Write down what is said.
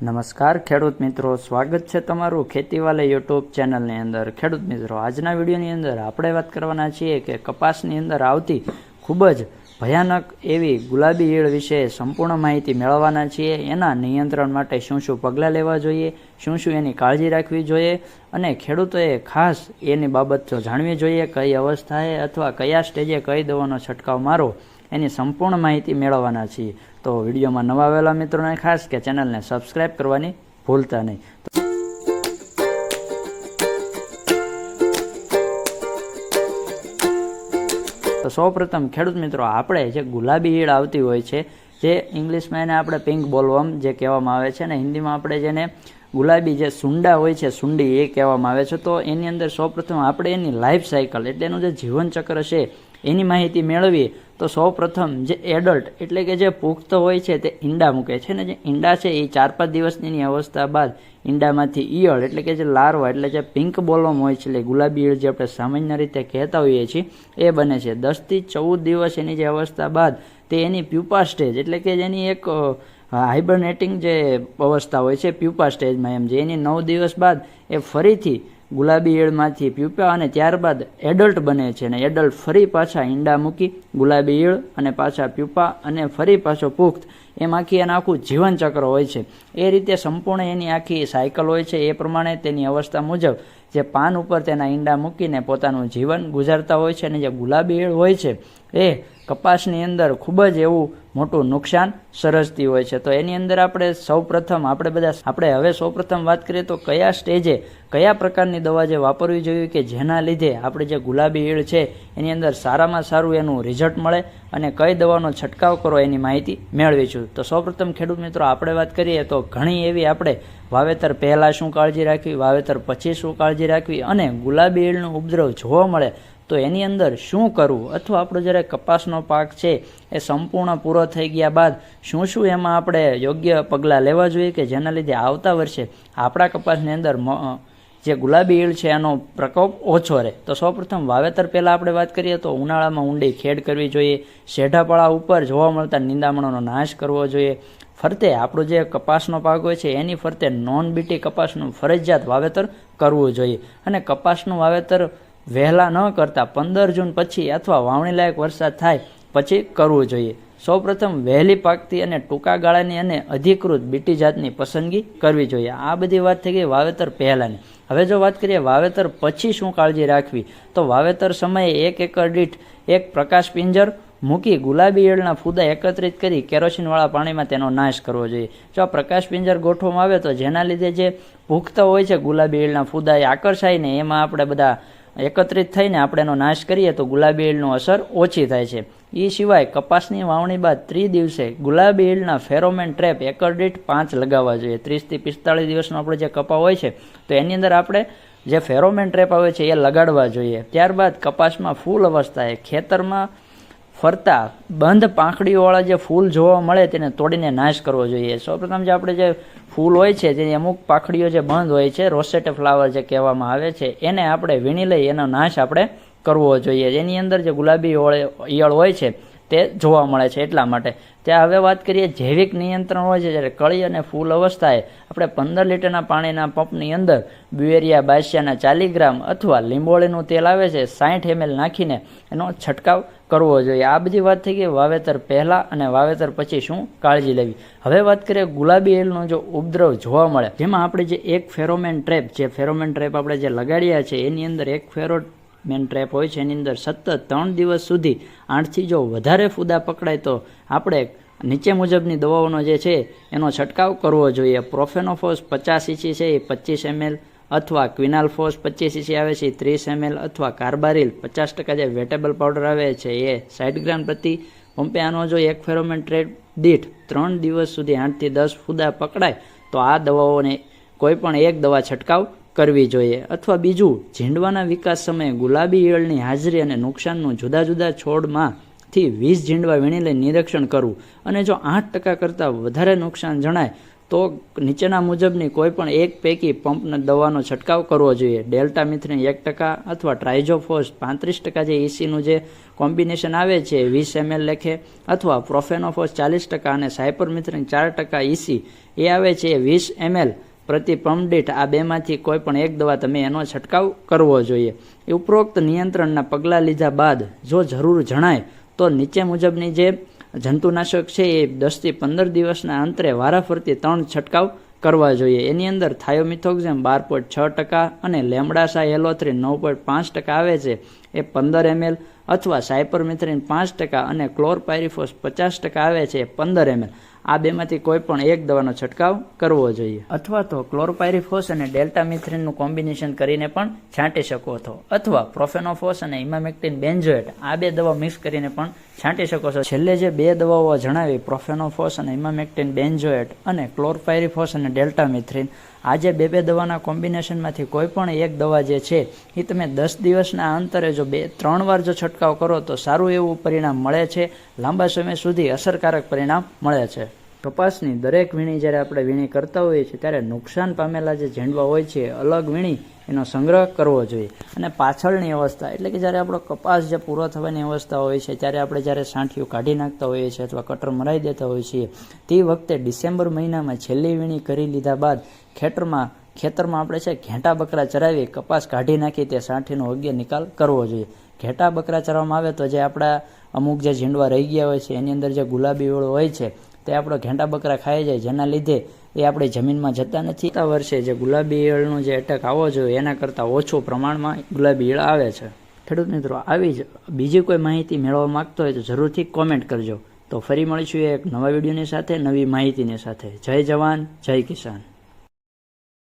નમસ્કાર, ખેડૂત મિત્રો. સ્વાગત છે તમારું ખેતીવાલે યુટ્યુબ ચેનલની અંદર. ખેડૂત મિત્રો, આજના વિડીયોની અંદર આપણે વાત કરવાના છીએ કે કપાસની અંદર આવતી ખૂબ જ ભયાનક એવી ગુલાબી ઈળ વિશે સંપૂર્ણ માહિતી મેળવવાના છીએ. એના નિયંત્રણ માટે શું શું પગલાં લેવા જોઈએ, શું શું એની કાળજી રાખવી જોઈએ અને ખેડૂતોએ ખાસ એની બાબત જાણવી જોઈએ. કઈ અવસ્થાએ અથવા કયા સ્ટેજે કઈ દવાનો છંટકાવ મારો એની સંપૂર્ણ માહિતી મેળવવાના છીએ. તો વિડીયોમાં નવા આવેલા મિત્રોને ખાસ કે ચેનલને સબસ્ક્રાઈબ કરવાની ભૂલતા નહીં. તો સૌપ્રથમ ખેડૂત મિત્રો, આપણે જે ગુલાબી ઈળ આવતી હોય છે, જે ઇંગ્લિશમાં એને આપણે પિંક બોલવમ જે કહેવામાં આવે છે અને હિન્દીમાં આપણે જેને ગુલાબી જે સુંડા હોય છે, સુંડી એ કહેવામાં આવે છે. તો એની અંદર સૌપ્રથમ આપણે એની લાઈફ સાયકલ એટલે એનું જે જીવનચક્ર છે, એની માહિતી મેળવીએ. તો સૌપ્રથમ જે એડલ્ટ એટલે કે જે પુખ્ત હોય છે તે ઈંડા મૂકે છે ને જે ઈંડા છે એ ચાર પાંચ દિવસની અવસ્થા બાદ ઈંડામાંથી ઈયળ એટલે કે જે લાર્વા એટલે જે પિંક બોલમ હોય છે, એટલે ગુલાબી ઈયળ જે આપણે સામાન્ય રીતે કહેતા હોઈએ છીએ, એ બને છે. દસથી ચૌદ દિવસ એની જે અવસ્થા બાદ તે એની પ્યુપા સ્ટેજ એટલે કે જેની એક હાઇબરનેટિંગ જે અવસ્થા હોય છે પ્યુપા સ્ટેજમાં એમ જે એની નવ દિવસ બાદ એ ફરીથી ગુલાબી ઈળમાંથી પ્યુપા અને ત્યારબાદ એડલ્ટ બને છે અને એડલ્ટ ફરી પાછા ઈંડા મૂકી ગુલાબી ઈળ અને પાછા પ્યુપા અને ફરી પાછો પુખ્ત. એમ આખી એનું આખું જીવનચક્ર હોય છે. એ રીતે સંપૂર્ણ એની આખી સાયકલ હોય છે. એ પ્રમાણે તેની અવસ્થા મુજબ જે પાન ઉપર તેના ઈંડા મૂકીને પોતાનું જીવન ગુજારતા હોય છે અને જે ગુલાબી ઈળ હોય છે, એ કપાસની અંદર ખૂબ જ એવું મોટું નુકસાન સરજતી હોય છે. તો એની અંદર આપણે સૌ પ્રથમ આપણે બધા આપણે હવે સૌ પ્રથમ વાત કરીએ તો કયા સ્ટેજે, કયા પ્રકારની દવા જે વાપરવી જોઈએ કે જેના લીધે આપણે જે ગુલાબી ઈળ છે, એની અંદર સારામાં સારું એનું રિઝલ્ટ મળે અને કઈ દવાનો છંટકાવ કરો એની માહિતી મેળવીશું તો સૌપ્રથમ ખેડૂત મિત્રો, આપણે વાત કરીએ તો ઘણી એવી આપણે વાવેતર પહેલાં શું કાળજી રાખવી, વાવેતર પછી શું કાળજી રાખવી અને ગુલાબી ઈળનો ઉપદ્રવ જોવા મળે તો એની અંદર શું કરવું? અથવા આપણો જ્યારે કપાસનો પાક છે, એ સંપૂર્ણ પૂરો થઈ ગયા બાદ શું શું એમાં આપણે યોગ્ય પગલાં લેવા જોઈએ કે જેના લીધે આવતા વર્ષે આપણા કપાસની અંદર જે ગુલાબી ઈળ છે એનો પ્રકોપ ઓછો રહે? તો સૌપ્રથમ વાવેતર પહેલાં આપણે વાત કરીએ તો ઉનાળામાં ઊંડી ખેડ કરવી જોઈએ, શેઢાપાળા ઉપર જોવા મળતા નિંદામણોનો નાશ કરવો જોઈએ. ફરતે આપણો જે કપાસનો પાક હોય છે, એની ફરતે નોન બીટી કપાસનું ફરજિયાત વાવેતર કરવું જોઈએ. અને કપાસનું વાવેતર વહેલા ન કરતાં પંદર જૂન પછી અથવા વાવણીલાયક વરસાદ થાય પછી કરવું જોઈએ. સૌપ્રથમ વહેલી પાકતી અને ટૂંકા ગાળાની અને અધિકૃત બીટી જાતની પસંદગી કરવી જોઈએ. આ બધી વાત થઈ ગઈ વાવેતર પહેલાંની. હવે જો વાત કરીએ વાવેતર પછી શું કાળજી રાખવી, તો વાવેતર સમયે એક એકર દીઠ એક પ્રકાશ પિંજર મૂકી ગુલાબી ઈયળના ફૂદા એકત્રિત કરી કેરોસીનવાળા પાણીમાં તેનો નાશ કરવો જોઈએ. જો આ પ્રકાશ પિંજર ગોઠવવામાં આવે તો જેના લીધે જે પુખ્ત હોય છે ગુલાબી ઈયળના ફૂદા એ આકર્ષાય ને એમાં આપણે બધા એકત્રિત થઈને આપણે એનો નાશ કરીએ તો ગુલાબી ઈલનો અસર ઓછી થાય છે. એ સિવાય કપાસની વાવણી બાદ ત્રી દિવસે ગુલાબી ઈલના ફેરોમેન ટ્રેપ એકર દીઠ પાંચ લગાવવા જોઈએ. ત્રીસથી પિસ્તાળીસ દિવસનો આપણે જે કપા હોય છે, તો એની અંદર આપણે જે ફેરોમેન ટ્રેપ આવે છે એ લગાડવા જોઈએ. ત્યારબાદ કપાસમાં ફૂલ અવસ્થાએ ખેતરમાં ફરતા બંધ પાંખડીઓવાળા જે ફૂલ જોવા મળે તેને તોડીને નાશ કરવો જોઈએ. સૌપ્રથમ જે આપણે જે ફૂલ હોય છે, જેની અમુક પાખડીઓ જે બંધ હોય છે, રોસેટ ફ્લાવર જે કહેવામાં આવે છે, એને આપણે વીણી લઈ એનો નાશ આપણે કરવો જોઈએ. એની અંદર જે ગુલાબી ઈયળ હોય છે, તે જોવા મળે છે એટલા માટે. ત્યાં હવે વાત કરીએ જૈવિક નિયંત્રણ હોય છે, જ્યારે કળી અને ફૂલ અવસ્થાએ આપણે પંદર લીટરના પાણીના પંપની અંદર બ્યુએરિયા બાસિયાના ચાલીસ ગ્રામ અથવા લીંબોળીનું તેલ આવે છે, સાઠ એમએલ નાખીને એનો છંટકાવ કરવો જોઈએ. આ બધી વાત થઈ ગઈ. વાવેતર પહેલાં અને વાવેતર પછી શું? કાળજી લેવી. હવે વાત કરીએ ગુલાબી એલનો જો ઉપદ્રવ જોવા મળે. જેમાં આપણે જે એક ફેરોમેન ટ્રેપ જે ફેરોમેન ટ્રેપ આપણે જે લગાડ્યા છે, એની અંદર એક ફેરો મેન ટ્રેપ હોય છે, એની અંદર સતત ત્રણ દિવસ સુધી આઠથી જો વધારે ફૂદા પકડાય તો આપણે નીચે મુજબની દવાઓનો જે છે, એનો છંટકાવ કરવો જોઈએ. પ્રોફેનોફોસ પચાસ ઇંચી છે, એ પચીસ એમએલ અથવા ક્વિનાલફોસ પચીસ સીસી આવે છે, ત્રીસ એમએલ અથવા કાર્બારિલ પચાસ ટકા જે વેટેબલ પાવડર આવે છે, એ સાઠ ગ્રામ પ્રતિ પંપે આનો જો એક ફેરોમેન ટ્રેડ દીઠ ત્રણ દિવસ સુધી આઠથી દસ ફૂદા પકડાય, તો આ દવાઓને કોઈ પણ એક દવા છંટકાવ કરવી જોઈએ. અથવા બીજું, ઝીંડવાના વિકાસ સમયે ગુલાબી ઈયળની હાજરી અને નુકસાનનું જુદા જુદા છોડમાં થી વીસ ઝીંડવા વીણી લઈ નિરીક્ષણ કરવું. અને જો આઠ ટકા કરતાં વધારે નુકસાન જણાય તો નીચેના મુજબની કોઈ પણ એક પૈકી પંપને દવાનો છંટકાવ કરવો જોઈએ. ડેલ્ટા મિથ્રિન એક ટકા અથવા ટ્રાઇઝોફોસ પાંત્રીસ ટકા જે ઇસીનું જે કોમ્બિનેશન આવે છે, વીસ એમએલ લેખે, અથવા પ્રોફેનોફોસ ચાલીસ ટકા અને સાયપરમિથ્રિન ચાર ટકા ઇસી એ આવે છે વીસ એમએલ પ્રતિ પંપ આ બેમાંથી કોઈ પણ એક દવા તમે એનો છંટકાવ કરવો જોઈએ. ઉપરોક્ત નિયંત્રણના પગલાં લીધા બાદ જો જરૂર જણાય, તો નીચે મુજબની જે જંતુનાશક છે એ દસથી પંદર દિવસના અંતરે વારાફરતી ત્રણ છંટકાવ કરવા જોઈએ. એની અંદર થાયોમિથોક્ઝેમ બાર પોઈન્ટ છ ટકા અને લેમડાસા એલોથ્રી નવ પોઈન્ટ પાંચ ટકા આવે છે. એ પંદર એમએલ અથવા સાયપરમિથ્રિન પાંચ ટકા અને ક્લોરપાયરીફોસ પચાસ ટકા આવે છે એ પંદર એમએલ. આ બેમાંથી કોઈ પણ એક દવાનો છંટકાવ કરવો જોઈએ. અથવા તો ક્લોરપાયરીફોસ અને ડેલ્ટા મિથ્રિનનું કોમ્બિનેશન કરીને પણ છાંટી શકો છો. અથવા પ્રોફેનોફોસ અને ઇમામેક્ટિન બેન્ઝોએટ, આ બે દવા મિક્સ કરીને પણ છાંટી શકો છો. છેલ્લે જે બે દવાઓ જણાવી, પ્રોફેનોફોસ અને ઇમામેક્ટિન બેન્ઝોએટ અને ક્લોરપાયરીફોસ અને ડેલ્ટા મિથ્રિન આ જે બે બે દવાના કોમ્બિનેશનમાંથી કોઈ પણ એક દવા જે છે એ તમે દસ દિવસના અંતરે જો બે, ત્રણ વાર જો છંટકાવ કરો તો સારું એવું પરિણામ મળે છે. લાંબા સમય સુધી અસરકારક પરિણામ મળે છે. કપાસની દરેક વીણી જ્યારે આપણે વીણી કરતા હોઈએ છીએ, ત્યારે નુકસાન પામેલા જે ઝેંડવા હોય છે અલગ વીણી એનો સંગ્રહ કરવો જોઈએ. અને પાછળની અવસ્થા, એટલે કે જ્યારે આપણો કપાસ જે પૂરો થવાની અવસ્થા હોય છે, ત્યારે આપણે જ્યારે સાંઠિયું કાઢી નાખતા હોઈએ છીએ અથવા કટર મરાઈ દેતા હોઈએ છીએ, તે વખતે ડિસેમ્બર મહિનામાં છેલ્લી વીણી કરી લીધા બાદ ખેતરમાં ખેતરમાં આપણે છે ઘેંટા બકરા ચરાવી કપાસ કાઢી નાખી તે સાંઠીનો યોગ્ય નિકાલ કરવો જોઈએ. ઘેટા બકરા ચરવામાં આવે તો જે આપણા અમુક જે ઝીંડવા રહી ગયા હોય છે, એની અંદર જે ગુલાબી ઓળો હોય છે તે આપણો ઘેંટા બકરા ખાઈ જાય, જેના લીધે એ આપણે જમીનમાં જતા નથી. આ વર્ષે જે ગુલાબી ઈયળનો જે એટેક આવવો જોઈએ, એના કરતાં ઓછું પ્રમાણમાં ગુલાબી ઈયળ આવે છે. ખેડૂત મિત્રો, આવી જ બીજી કોઈ માહિતી મેળવવા માગતો હોય તો જરૂરથી કોમેન્ટ કરજો. તો ફરી મળીશું એક નવા વિડીયોની સાથે, નવી માહિતીની સાથે. જય જવાન, જય કિસાન.